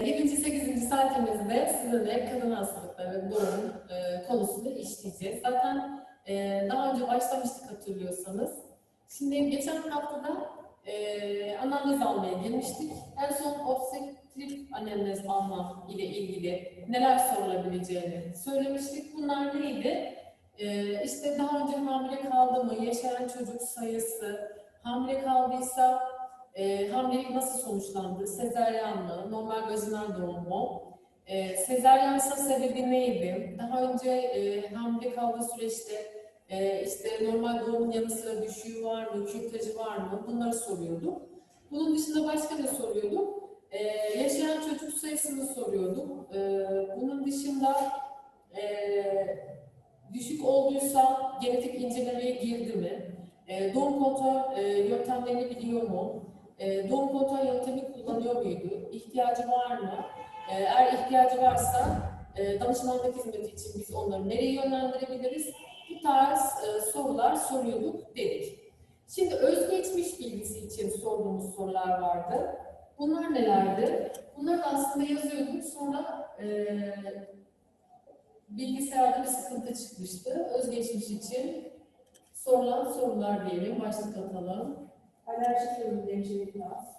7. 8. saatimizde sizinle kadın hastalıkları ve doğum e, konusunu işleyeceğiz. Zaten e, daha önce başlamıştık hatırlıyorsanız. Şimdi geçen haftada e, anamnez almaya girmiştik. En son obstetrik anamnez alma ile ilgili neler sorulabileceğini söylemiştik. Bunlar neydi? E, işte daha önce hamile kaldı mı, yaşayan çocuk sayısı, hamile kaldıysa e, hamilelik nasıl sonuçlandı? Sezaryen mı? Normal vajinal doğum mu? E, sezaryensa sebebi neydi? Daha önce e, hamile kaldığı süreçte e, işte normal doğumun yanı sıra düşüğü var mı? Kürtajı var mı? Bunları soruyorduk. Bunun dışında başka ne soruyorduk? E, yaşayan çocuk sayısını soruyorduk. E, bunun dışında e, düşük olduysa genetik incelemeye girdi mi? E, doğum kontrol e, yöntemlerini biliyor mu? E, doğum kontrol yöntemi kullanıyor muydu? İhtiyacı var mı? E, eğer ihtiyacı varsa e, danışmanlık hizmeti için biz onları nereye yönlendirebiliriz? Bu tarz e, sorular soruyorduk dedik. Şimdi özgeçmiş bilgisi için sorduğumuz sorular vardı. Bunlar nelerdi? Bunları da aslında yazıyorduk. Sonra e, bilgisayarda bir sıkıntı çıkmıştı. Özgeçmiş için sorulan sorular diyelim. Başlık atalım. Alerjik ürün demiş Elif Naz.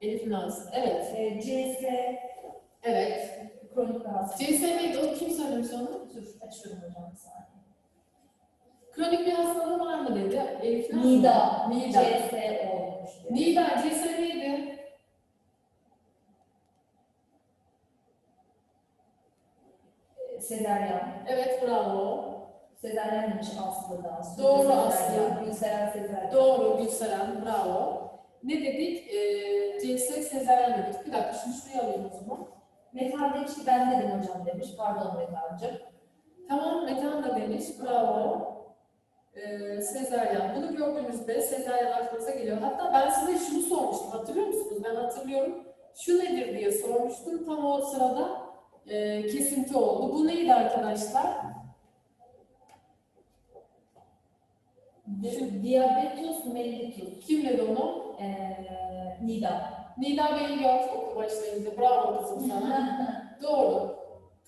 Elif Naz. Evet. E, CS, Evet. kronik rahatsızlık. CSM'de o kim söylemiş onu? Dur, açıyorum hocam bir saniye. Kronik bir hastalığı var mı dedi. Elif Naz. Nida, Nida. CS olmuş. Nida, CSM neydi? Sezaryen. Evet, bravo. Sezaryen demiş Aslı'dan. Doğru Sezaryen, Aslı. Gülseren Sezaryen. Doğru, Gülseren, bravo. Ne dedik? Ee, CS sezaryen dedik. Bir dakika, şunu şuraya alayım o zaman. Metal demiş ki ben dedim hocam demiş. Pardon Metal'cığım. Tamam, Metan da demiş, bravo. Ee, sezaryen. Bunu gördüğünüzde sezaryen aklınıza geliyor. Hatta ben size şunu sormuştum, hatırlıyor musunuz? Ben hatırlıyorum. Şu nedir diye sormuştum. Tam o sırada e, kesinti oldu. Bu neydi arkadaşlar? Şu diabetus mellitus. Kim dedi onu? E, Nida. Nida Beyliot okul başlayınca. Bravo kızım sana. Doğru.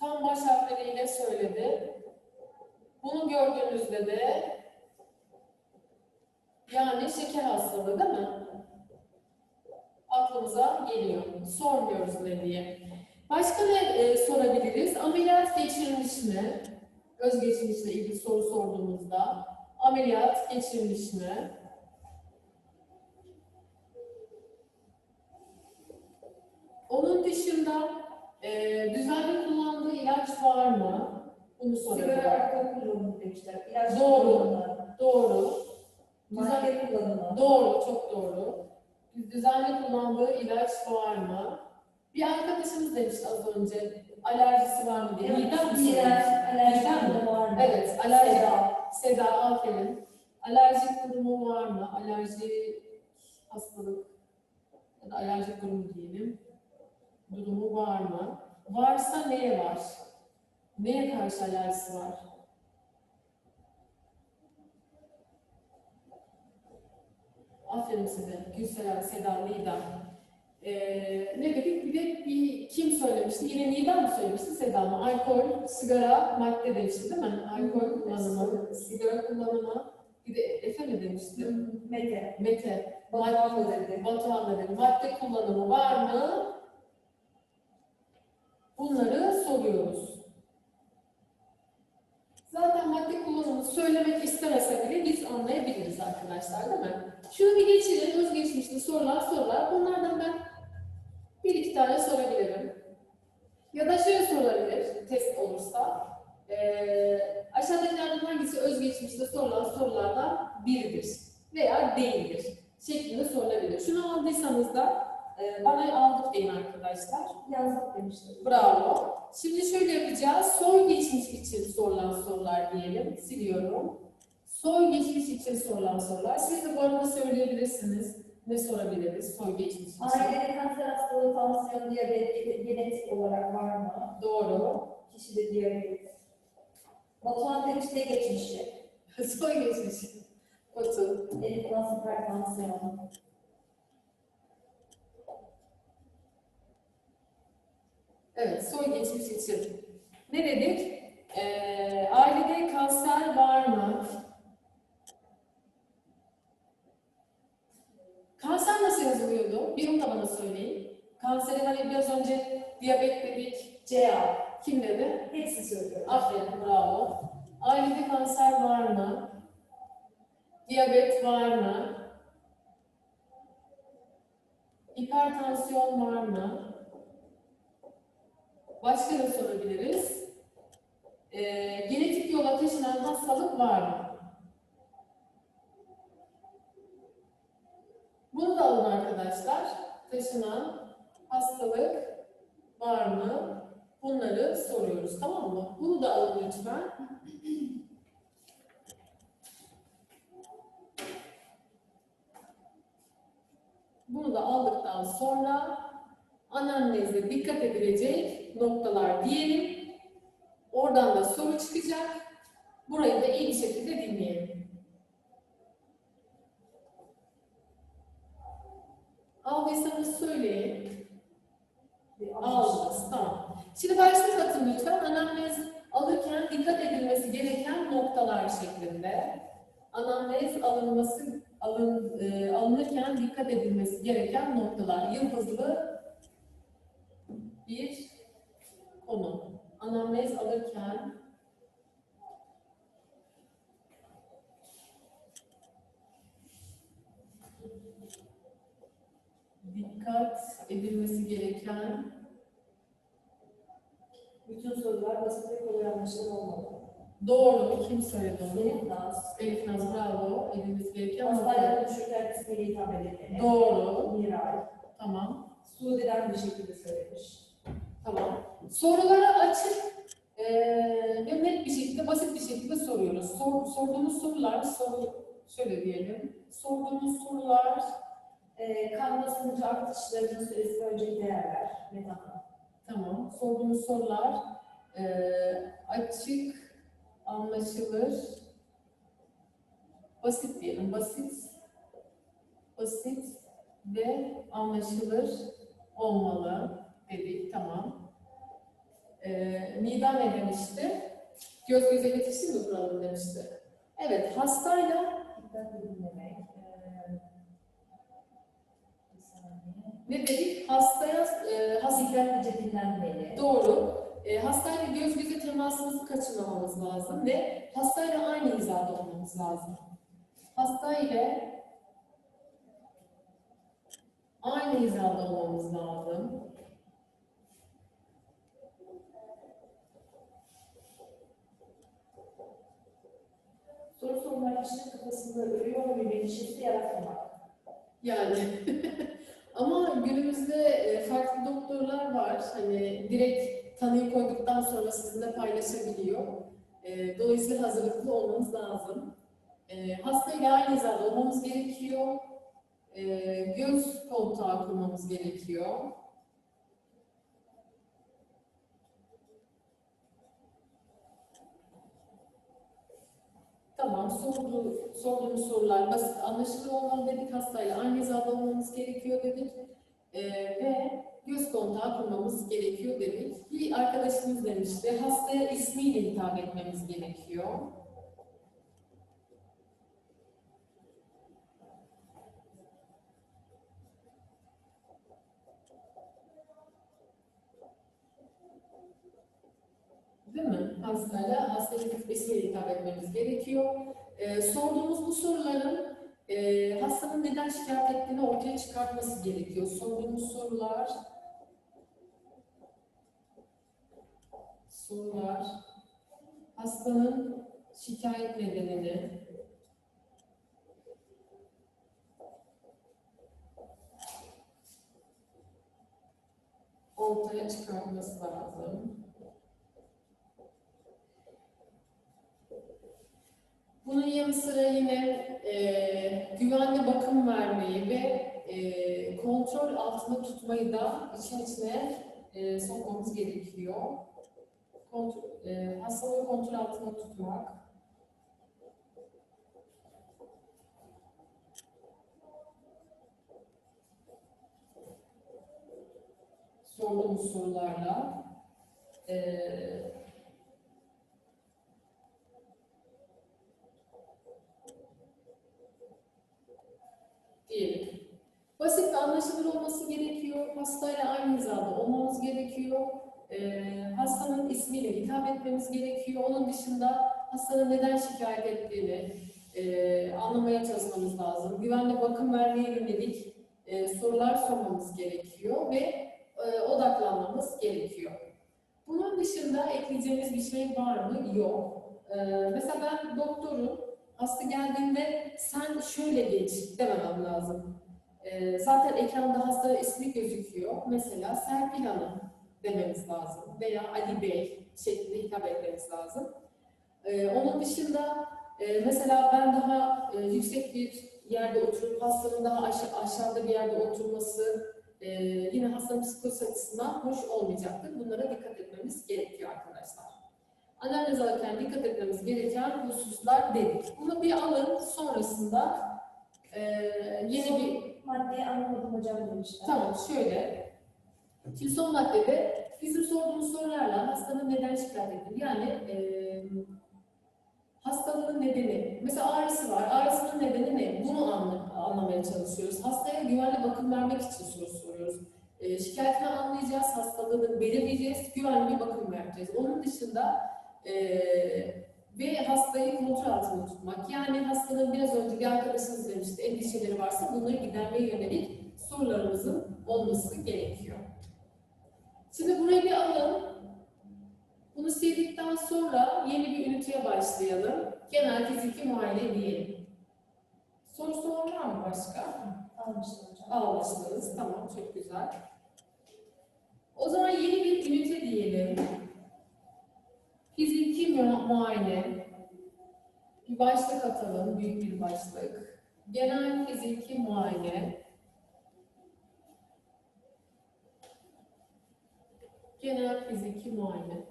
Tam baş harfleriyle söyledi. Bunu gördüğünüzde de yani şeker hastalığı değil mi? Aklımıza geliyor. Sormuyoruz ne diye. Başka ne e, sorabiliriz? Ameliyat geçirmiş mi? Özgeçmişle ilgili soru sorduğumuzda ameliyat geçirmiş mi? Onun dışında e, düzenli kullandığı ilaç var mı? Bunu Sigara sorabilir. alkol kullanımı demişler. İlaç Doğru. kullanımı. Doğru. Madde kullanımı. Doğru, çok doğru. Düzenli kullandığı ilaç var mı? Bir arkadaşımız demişti az önce, alerjisi var mı diye. Neden mi Neden mi? durumu var mı? Evet, alerji. Seda. Seda, aferin. Alerjik durumu var mı? Alerji hastalık ya da alerjik durumu diyelim. Durumu var mı? Varsa neye var? Neye karşı alerjisi var? Aferin size. Gülseren, Seda, Nida. Ee, ne dedik? Bir de bir kim söylemişti? Yine Nida mı söylemişti, Seda mı? Alkol, sigara, madde demişti değil mi? Alkol kullanımı, sigara kullanımı. Bir de Efe mi demişti? Mete. Mete. Batuhan da dedi. Batuhan da dedi. Madde kullanımı var mı? Bunları soruyoruz. Zaten madde kullanımını söylemek istemese bile biz anlayabiliriz arkadaşlar değil mi? Şunu bir geçelim. Özgeçmişte sorulan sorular. Bunlardan ben bir iki tane sorabilirim. Ya da şöyle sorulabilir test olursa. Ee, aşağıdakilerden hangisi özgeçmişte sorulan sorulardan biridir veya değildir şeklinde sorulabilir. Şunu aldıysanız da e, bana aldık deyin arkadaşlar. Yazdık demişler. Bravo. Şimdi şöyle yapacağız. Soy geçmiş için sorulan sorular diyelim. Siliyorum. Soy geçmiş için sorulan sorular. Siz de bu arada söyleyebilirsiniz. Ne sorabiliriz soy geçmiş için? Ailede kanser hastalığı, tansiyon, diyabet, genetik olarak var mı? Doğru. Kişide diyabet. Batuhan demiş ne geçmişi? soy geçmiş. Batu. Elif nasıl hipertansiyon? Evet, soy geçmiş için. Ne dedik? Ee, ailede kanser var mı? Kanser nasıl yazılıyordu? Bir onu da bana söyleyin. Kanseri hani biraz önce diyabet dedik. CA. Kim dedi? Hepsi söylüyorum. Aferin, bravo. Ailede kanser var mı? Diyabet var mı? Hipertansiyon var mı? Başka ne sorabiliriz? Ee, genetik yola taşınan hastalık var mı? Bunu da alın arkadaşlar. Taşınan hastalık var mı? Bunları soruyoruz tamam mı? Bunu da alın lütfen. Bunu da aldıktan sonra anamnezde dikkat edilecek noktalar diyelim. Oradan da soru çıkacak. Burayı da iyi bir şekilde dinleyelim. Aldıysanız söyleyin. Aldınız, tamam. Şimdi başlatın lütfen. Anamnez alırken dikkat edilmesi gereken noktalar şeklinde. Anamnez alınması alın, e, alınırken dikkat edilmesi gereken noktalar. Yıldızlı bir konu. Anamnez alırken dikkat edilmesi gereken Bütün sorular basit ve kolay anlaşılır olmalı. Doğru. Kim söyledi onu? Benim Naz. Elif Naz bravo. Edilmesi gereken nokta. Hastayla konuşurken ismiyle hitap edilmeli. Doğru. Miray. Tamam. Suudi'den bir şekilde söylemiş. Tamam. Soruları açık eee ve net bir şekilde, basit bir şekilde soruyoruz. Sor, sorduğumuz sorular, soru, şöyle diyelim. Sorduğumuz sorular, Ee, kan basıncı artışlarının süresi önceki değerler. Metana. tamam. Sorduğumuz sorular eee, açık, anlaşılır, basit diyelim. Basit, basit ve anlaşılır olmalı dedik. Tamam. Ee, Nida ne demişti? Göz göze iletişim mi kuralım demişti. Evet, hastayla Dikkat dinlemek. Ee, bir saniye. Ne dedik? Hastaya, e, Dikkatlice dinlenmeli. doğru. E, hastayla göz göze temasımızı kaçırmamamız lazım ve hastayla aynı hizada olmamız lazım. Hasta ile aynı hizada olmamız lazım. Soru sormak kişinin kafasında ölüyor bir endişesi yaratmamak. Yani ama günümüzde e, farklı doktorlar var. Hani direkt tanıyı koyduktan sonra sizinle paylaşabiliyor. E, Dolayısıyla hazırlıklı olmanız lazım. E, Hastayla aynı hizada olmamız gerekiyor. Göz kontağı kurmamız gerekiyor. Tamam, sordu, sorduğumuz sorular basit, anlaşılır olmalı dedik. Hastayla aynı hizada olmamız gerekiyor dedik. Ee, ve göz kontağı kurmamız gerekiyor dedik. Bir arkadaşımız demişti, hastaya ismiyle hitap etmemiz gerekiyor. Değil mi? Hastayla, hastaya ismiyle hitap etmemiz gerekiyor. Ee, sorduğumuz bu soruların e, hastanın neden şikayet ettiğini ortaya çıkartması gerekiyor. Sorduğumuz sorular sorular hastanın şikayet nedenini ortaya çıkartması lazım. Bunun yanı sıra yine e, güvenli bakım vermeyi ve e, kontrol altında tutmayı da işin içine e, sokmamız gerekiyor. Kontrol, e, hastalığı kontrol altında tutmak. sorduğumuz sorularla e, diyelim. Basit ve anlaşılır olması gerekiyor. Hastayla aynı hizada olmamız gerekiyor. Ee, hastanın ismiyle hitap etmemiz gerekiyor. Onun dışında hastanın neden şikayet ettiğini e, anlamaya çalışmamız lazım. Güvenli bakım vermeye yönelik e, sorular sormamız gerekiyor ve e, odaklanmamız gerekiyor. Bunun dışında ekleyeceğimiz bir şey var mı? Yok. Ee, mesela ben doktorum. Hasta geldiğinde sen şöyle geç dememem lazım. Ee, zaten ekranda hasta ismi gözüküyor. Mesela Serpil Hanım dememiz lazım veya Ali Bey şeklinde hitap etmemiz lazım. Ee, onun dışında e, mesela ben daha e, yüksek bir yerde oturup hastanın daha aşa- aşağıda bir yerde oturması e, yine hastanın psikolojisi açısından hoş olmayacaktır. Bunlara dikkat etmemiz gerekiyor arkadaşlar. Analiz alırken dikkat etmemiz gereken hususlar dedik. Bunu bir alın sonrasında e, yeni bir Maddeyi anlamadım hocam demişler. Tamam şöyle. Şimdi son maddede bizim sorduğumuz sorularla hastanın neden şikayet ettiğini yani e, hastalığın nedeni. Mesela ağrısı var. Ağrısının nedeni ne? Bunu anla- anlamaya çalışıyoruz. Hastaya güvenli bakım vermek için soru soruyoruz. E, şikayetini anlayacağız, hastalığını belirleyeceğiz, güvenli bir bakım vereceğiz. Onun dışında e, hastayı kontrol altında tutmak. Yani hastanın biraz önce bir arkadaşınız demişti, endişeleri varsa bunları gidermeye yönelik sorularımızın olması gerekiyor. Şimdi burayı bir alın. Bunu sildikten sonra yeni bir üniteye başlayalım. Genel fiziki muayene diyelim. Soru sorun var mı başka? Hocam. Almışsınız. Tamam, çok güzel. O zaman yeni bir ünite diyelim. Fiziki mu- muayene. Bir başlık atalım, büyük bir başlık. Genel fiziki muayene. Genel fiziki muayene.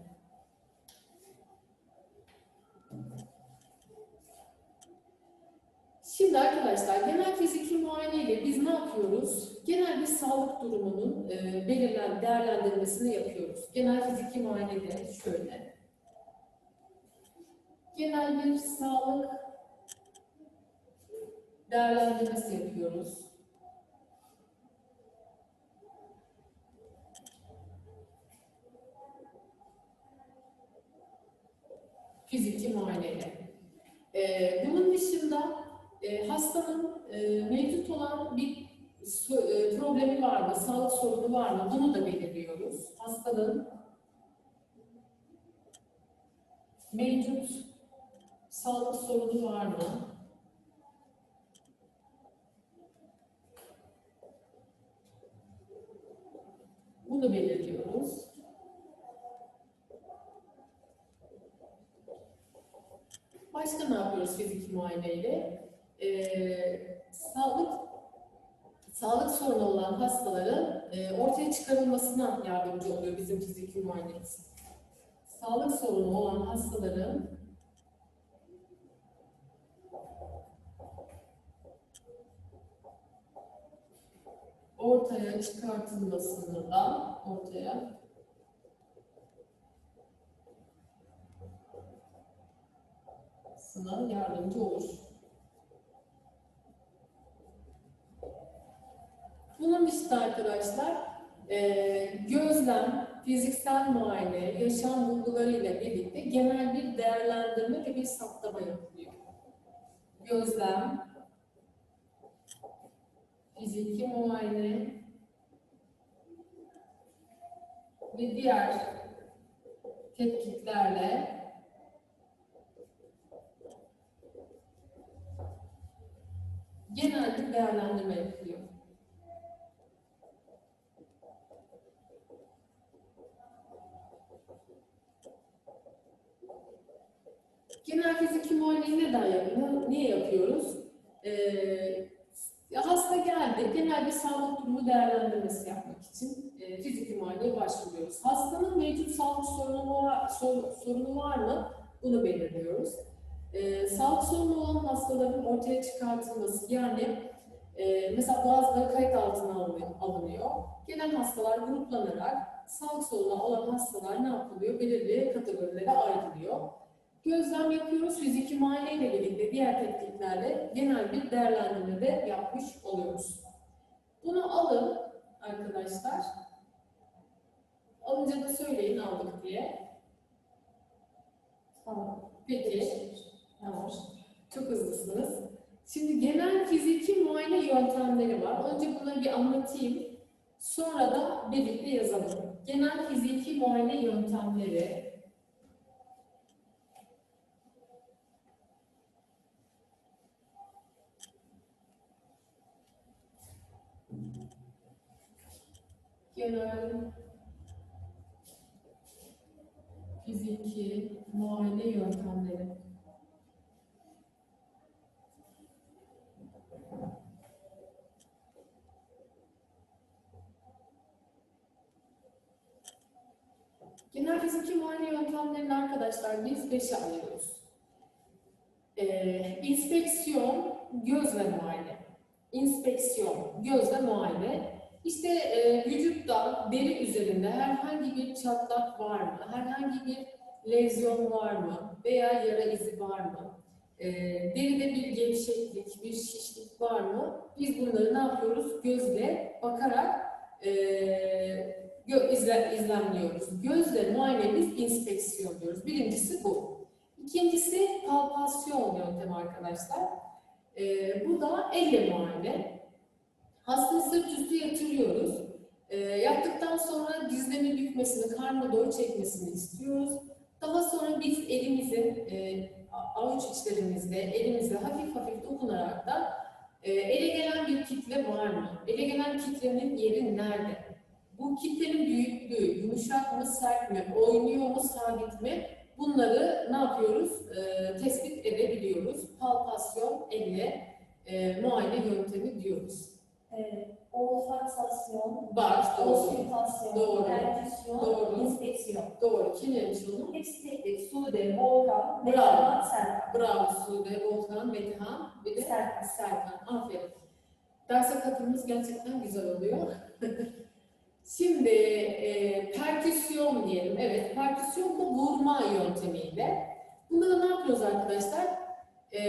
Şimdi arkadaşlar genel fiziki muayene ile biz ne yapıyoruz? Genel bir sağlık durumunun e, belirlen değerlendirmesini yapıyoruz. Genel fiziki muayenede şöyle. Genel bir sağlık değerlendirmesi yapıyoruz. Fiziki muayeneyle. Ee, bunun dışında e, hastanın e, mevcut olan bir e, problemi var mı, sağlık sorunu var mı? Bunu da belirliyoruz. Hastanın mevcut sağlık sorunu var mı? Bunu belirliyoruz. Başka ne yapıyoruz fiziki muayeneyle? Ee, sağlık sağlık sorunu olan hastaların e, ortaya çıkarılmasına yardımcı oluyor bizim fiziki muayenemiz. Sağlık sorunu olan hastaların ortaya çıkartılmasını da ortaya sana yardımcı olur. Bunun dışında arkadaşlar e, gözlem, fiziksel muayene, yaşam bulguları ile birlikte genel bir değerlendirme ve bir saptama yapılıyor. Gözlem, fiziki muayene ve diğer tetkiklerle genel bir değerlendirme yapılıyor. Genel fiziki muayeneyi neden yapıyoruz? Niye yapıyoruz? Ee, hasta geldi, genel bir sağlık durumu değerlendirmesi yapmak için e, fiziki muayeneye başvuruyoruz. Hastanın mevcut sağlık sorunu var, sor- sorunu var mı? Bunu belirliyoruz. Ee, sağlık sorunu olan hastaların ortaya çıkartılması, yani e, mesela bazıları kayıt altına alınıyor. Gelen hastalar gruplanarak sağlık sorunu olan hastalar ne yapılıyor? Belirli kategorilere ayrılıyor. Gözlem yapıyoruz. Fiziki muayene ile birlikte diğer tetkiklerle genel bir değerlendirme de yapmış oluyoruz. Bunu alın arkadaşlar. Alınca da söyleyin aldık diye. Tamam. Peki. Tamam. Çok hızlısınız. Şimdi genel fiziki muayene yöntemleri var. Önce bunları bir anlatayım. Sonra da birlikte yazalım. Genel fiziki muayene yöntemleri. Genel fiziki muayene yöntemleri. Genel fiziki muayene yöntemlerini arkadaşlar biz beşe ayırıyoruz. Ee, inspeksiyon, gözle muayene. İnspeksiyon, gözle muayene. İşte e, vücutta, deri üzerinde herhangi bir çatlak var mı? Herhangi bir lezyon var mı? Veya yara izi var mı? Ee, deride bir gevşeklik, bir şişlik var mı? Biz bunları ne yapıyoruz? Gözle bakarak e, gö- izle, izlemliyoruz. Gözle muayenemiz inspeksiyon diyoruz. Birincisi bu. İkincisi palpasyon yöntemi arkadaşlar. Ee, bu da elle muayene. Hastayı sırt üstü yatırıyoruz. Ee, yattıktan sonra dizlerini bükmesini, karnına doğru çekmesini istiyoruz. Daha sonra biz elimizin e, avuç içlerimizle, elimizle hafif hafif dokunarak da e, ele gelen bir kitle var mı? Ele gelen kitlenin yeri nerede? Bu kitlenin büyüklüğü, yumuşak mı, sert mi, oynuyor mu, sabit mi? Bunları ne yapıyoruz? Ee, tespit edebiliyoruz. Palpasyon, elle e, muayene yöntemi diyoruz. Ee, olfaksasyon, Var, doğru. oskültasyon, Doğru. Doğru. inspeksiyon. Doğru. Kim yemiş onu? Hepsi tek tek. Sude, Volkan, Bravo. Metehan, Serkan. Bravo Sude, Volkan, Metehan ve de Serkan. Serkan. Aferin. Derse katılımımız gerçekten güzel oluyor. Şimdi e, perküsyon diyelim. Evet, perküsyon da vurma yöntemiyle. Bunda da ne yapıyoruz arkadaşlar? E,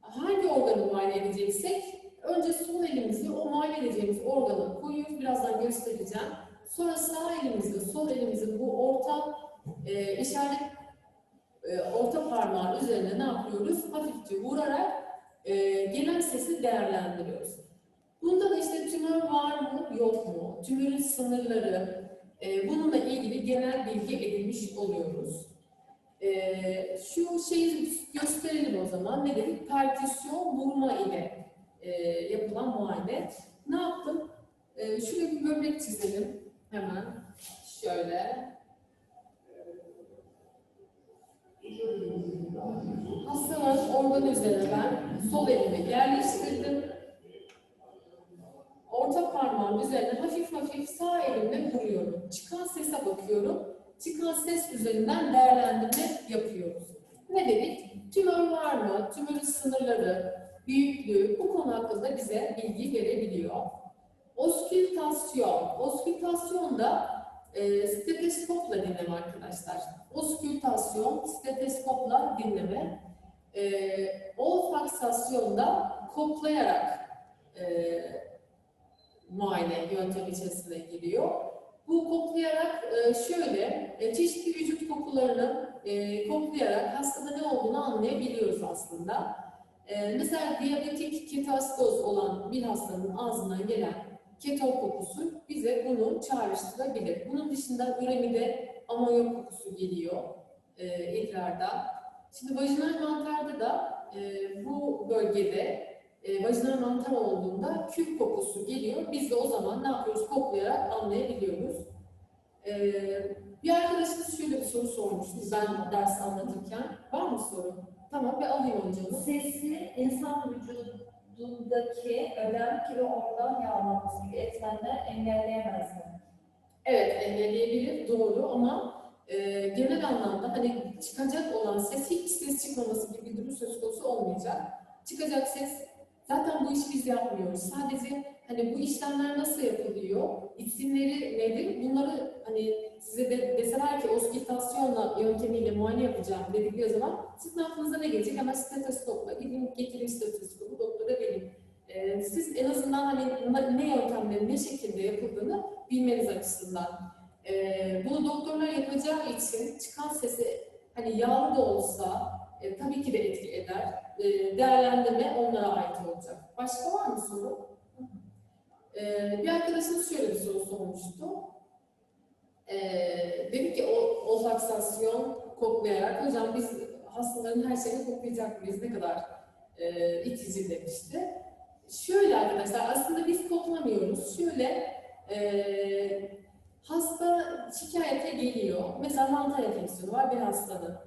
hangi organı muayene edeceksek önce sol elimizle o muayene edeceğimiz organı koyuyoruz. Birazdan göstereceğim. Sonra sağ elimizle sol elimizin bu orta e, işaret e, orta parmağın üzerine ne yapıyoruz? Hafifçe vurarak e, gelen sesi değerlendiriyoruz. Bunda da işte tümör var mı, yok mu? Tümörün sınırları, e, bununla ilgili genel bilgi edinmiş oluyoruz. E, şu şeyi gösterelim o zaman. Ne dedik? Perküsyon vurma ile e, yapılan muayene. Ne yaptım? E, şuraya bir böbrek çizelim hemen. Şöyle. Hastanın organ üzerine ben sol elimi yerleştirdim. Orta parmağın üzerine hafif hafif sağ elimle vuruyorum. Çıkan sese bakıyorum. Çıkan ses üzerinden değerlendirme yapıyoruz. Ne dedik? Tümör var mı? Tümörün sınırları, büyüklüğü bu konu hakkında bize bilgi verebiliyor. Oskültasyon. Oskültasyon da e, steteskopla dinleme arkadaşlar. Oskültasyon, steteskopla dinleme. E, olfaksasyon da koklayarak e, muayene yöntemi içerisine giriyor. Bu koklayarak e, şöyle, e, çeşitli vücut kokularını e, koklayarak hastada ne olduğunu anlayabiliyoruz aslında. E, mesela diyabetik ketoastoz olan bir hastanın ağzından gelen keton kokusu bize bunu çağrıştırabilir. Bunun dışında üremide amonyak kokusu geliyor e, idrarda. Şimdi vajinal mantarda da e, bu bölgede e, vajinal mantar olduğunda kül kokusu geliyor. Biz de o zaman ne yapıyoruz? Koklayarak anlayabiliyoruz. E, bir arkadaşımız şöyle bir soru sormuştu ben ders anlatırken. Var mı soru? Tamam bir alayım onu. Sesi insan vücudundaki ödem, kilo, organ yağlanması gibi etmenler engelleyemez mi? Evet engelleyebilir doğru ama e, genel anlamda hani çıkacak olan ses hiç ses çıkmaması gibi bir durum söz konusu olmayacak. Çıkacak ses Zaten bu işi biz yapmıyoruz. Sadece hani bu işlemler nasıl yapılıyor, isimleri nedir, bunları hani size de deseler ki oskitasyonla yöntemiyle muayene yapacağım dedikleri zaman sizin aklınıza ne gelecek? Hemen steteskopla gidin getirin stetoskopu doktora verin. Ee, siz en azından hani ne- yöntemlerin ne şekilde yapıldığını bilmeniz açısından. Ee, bunu doktorlar yapacağı için çıkan sesi hani yağlı da olsa e, tabii ki de etki eder. E, değerlendirme onlara ait olacak. Başka var mı soru? E, bir arkadaşımız şöyle bir soru sormuştu. E, dedi ki o olfaksasyon koklayarak, hocam biz hastaların her şeyini koklayacak mıyız? Ne kadar e, itici demişti. Şöyle arkadaşlar, aslında biz koklamıyoruz. Şöyle, e, hasta şikayete geliyor. Mesela mantar enfeksiyonu var bir hastanın.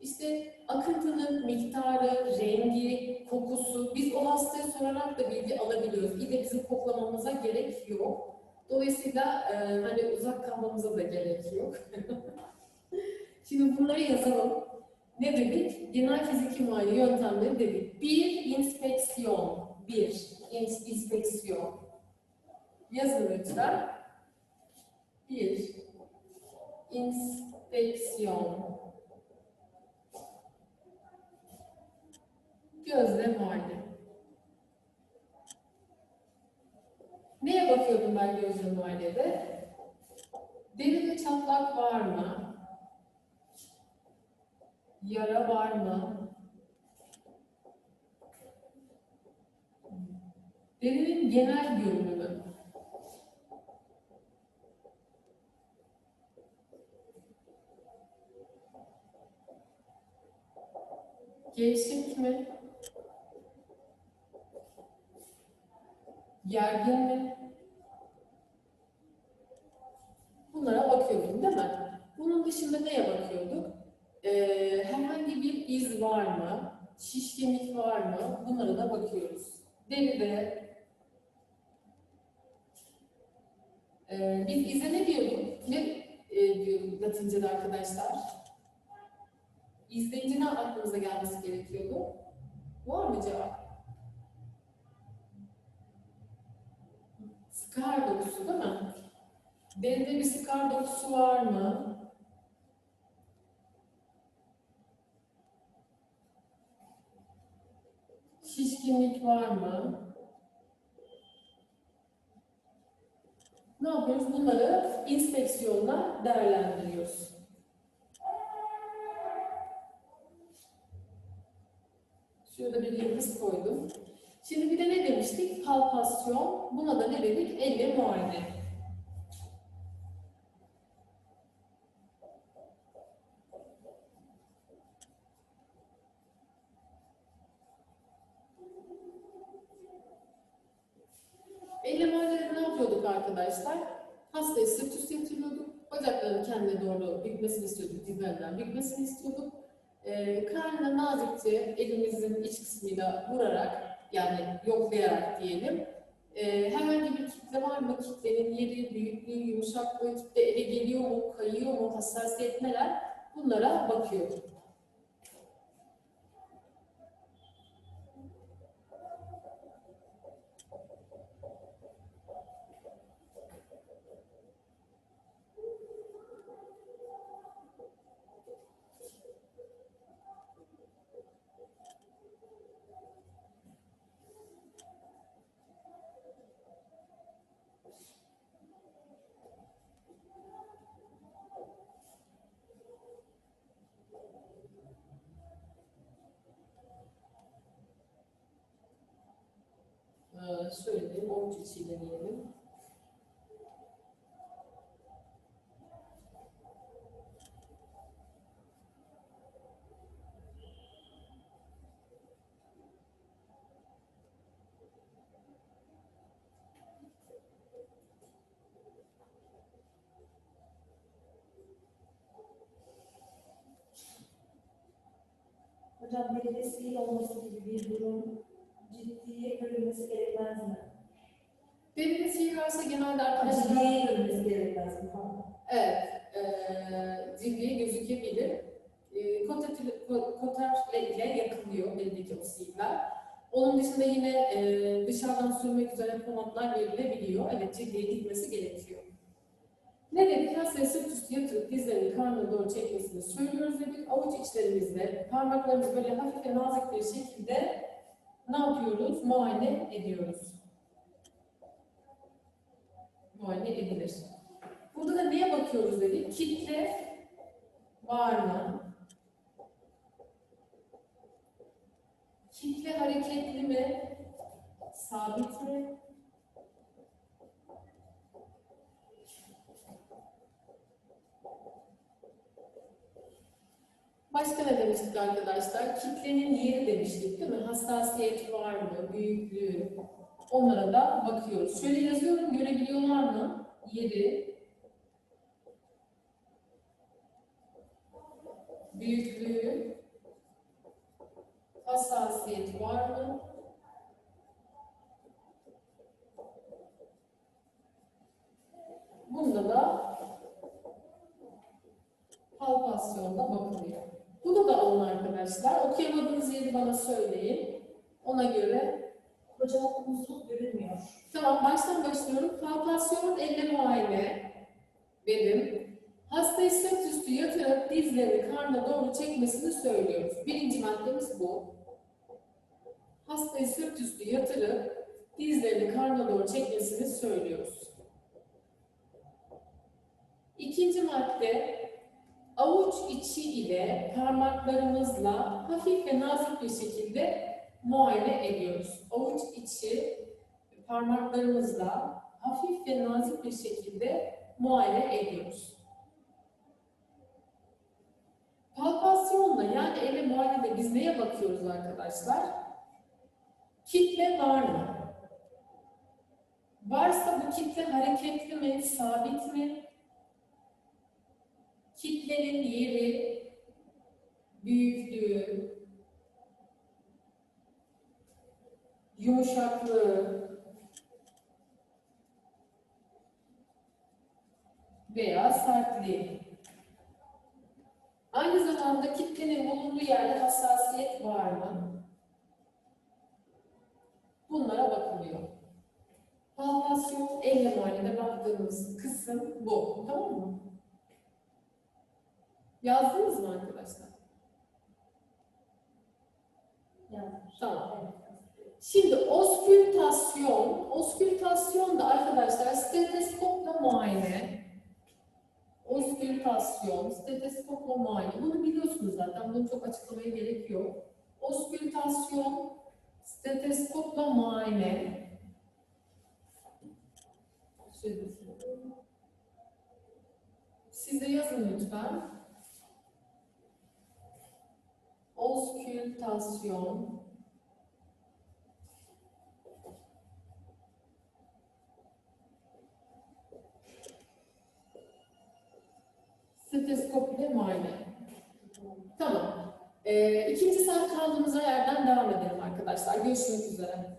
İşte akıntının miktarı, rengi, kokusu, biz o hastaya sorarak da bilgi alabiliyoruz. Bir de bizim koklamamıza gerek yok. Dolayısıyla e, hani uzak kalmamıza da gerek yok. Şimdi bunları yazalım. Ne dedik? Genel fiziki muayene yöntemleri dedik. Bir, inspeksiyon. Bir, ins- inspeksiyon. Yazın lütfen. Bir, inspeksiyon. Gözle muayene. Neye bakıyordum ben gözle muayenede? Deride çatlak var mı? Yara var mı? Derinin genel görünümü. Gevşek mi? Gergin mi? Bunlara bakıyordum değil mi? Bunun dışında neye bakıyorduk? Ee, herhangi bir iz var mı? Şişkinlik var mı? Bunlara da bakıyoruz. Deride ee, biz ize ne diyorduk? Ne e, diyorduk Latince'de arkadaşlar? İzleyince ne aklımıza gelmesi gerekiyordu? Var mı cevap? Skar dokusu değil mi? Deride bir skar dokusu var mı? Şişkinlik var mı? Ne yapıyoruz? Bunları inspeksiyonla değerlendiriyoruz. Şurada bir yıldız koydum. Şimdi bir de ne demiştik? Palpasyon. Buna da ne dedik? Elle muayene. Arkadaşlar? Hastayı sırt üstü yatırıyorduk. Bacaklarını kendine doğru bükmesini istiyorduk. Dizlerinden bükmesini istiyorduk. Ee, karnına nazikçe elimizin iç kısmıyla vurarak yani yoklayarak diyelim. Ee, herhangi bir kitle var mı? Kitlenin yeri, büyüklüğü, yumuşaklığı, kitle ele geliyor mu, kayıyor mu, hassasiyet neler? Bunlara bakıyorum. Şöyle diyeyim, oruç içiyle diyelim. Hocam deride sihir olması genelde arkadaşlar... Ciddiye görülmesi gerekmez mi? Evet, e, ciddi gözükebilir. E, koterle ile yakılıyor eldeki o sihirler. Onun dışında yine e, dışarıdan sürmek üzere pomatlar verilebiliyor. Evet cildiye gitmesi gerekiyor. Ne dedik? Hastaya sırt üstü yatırıp dizlerini karnına doğru çekmesini söylüyoruz dedik. Avuç içlerimizde parmaklarımızı böyle hafif ve nazik bir şekilde ne yapıyoruz? Muayene ediyoruz. Muayene edilir. Burada da neye bakıyoruz dedik? Kitle var mı? Kitle hareketli mi? Sabit mi? Başka ne demiştik arkadaşlar? Kitlenin yeri demiştik değil mi? Hassasiyet var mı? Büyüklüğü. Onlara da bakıyoruz. Şöyle yazıyorum, görebiliyorlar mı? Yeri, büyüklüğü, hassasiyet var mı? Bunda da palpasyonda bakılıyor. Bunu da alın arkadaşlar. Okuyamadığınız yeri bana söyleyin. Ona göre Hocam okulumuz görünmüyor. Tamam, baştan başlıyorum. Palpasyon elle muayene dedim. Hastayı sırt üstü yatırıp dizlerini karnına doğru çekmesini söylüyoruz. Birinci maddemiz bu. Hastayı sırt üstü yatırıp dizlerini karnına doğru çekmesini söylüyoruz. İkinci madde, avuç içi ile parmaklarımızla hafif ve nazik bir şekilde muayene ediyoruz. Avuç içi parmaklarımızla hafif ve nazik bir şekilde muayene ediyoruz. Palpasyonla yani elle muayenede biz neye bakıyoruz arkadaşlar? Kitle var mı? Varsa bu kitle hareketli mi, sabit mi? Kitlenin yeri, büyüklüğü, yumuşaklığı veya sertliği. Aynı zamanda kitlenin bulunduğu yerde hassasiyet var mı? Bunlara bakılıyor. Palpasyon, elle muayenede baktığımız kısım bu. Tamam mı? Yazdınız mı arkadaşlar? Yani. Tamam. Şimdi oskültasyon, oskültasyon da arkadaşlar steteskopla muayene. Oskültasyon, steteskopla muayene. Bunu biliyorsunuz zaten, bunu çok açıklamaya gerek yok. Oskültasyon, steteskopla muayene. Siz de yazın lütfen. Oskültasyon, Stetoskop ile muayene. Tamam. Ee, ikinci saat kaldığımız yerden devam edelim arkadaşlar. Görüşmek üzere.